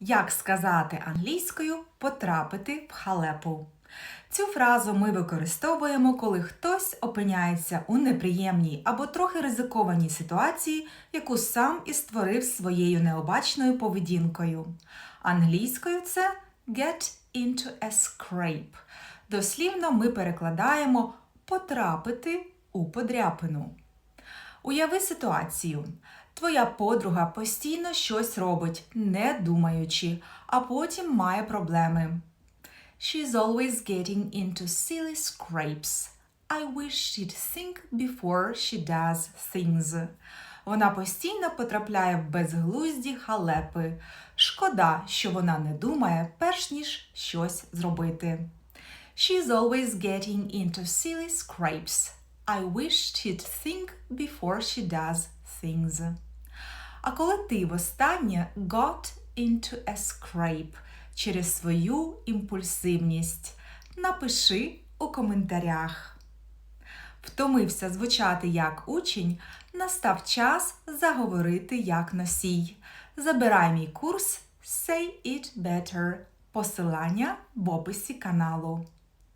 Як сказати англійською потрапити в халепу? Цю фразу ми використовуємо, коли хтось опиняється у неприємній або трохи ризикованій ситуації, яку сам і створив своєю необачною поведінкою. Англійською це get into a scrape. Дослівно ми перекладаємо потрапити у подряпину. Уяви ситуацію. Твоя подруга постійно щось робить, не думаючи, а потім має проблеми. She's always getting into silly scrapes. I wish she'd think before she does things. Вона постійно потрапляє в безглузді халепи. Шкода, що вона не думає, перш ніж щось зробити. She's always getting into silly scrapes. I wish she'd think before she does things. А коли ти востаннє got into a scrape через свою імпульсивність, напиши у коментарях. Втомився звучати як учень, настав час заговорити як носій. Забирай мій курс Say It Better. Посилання в описі каналу.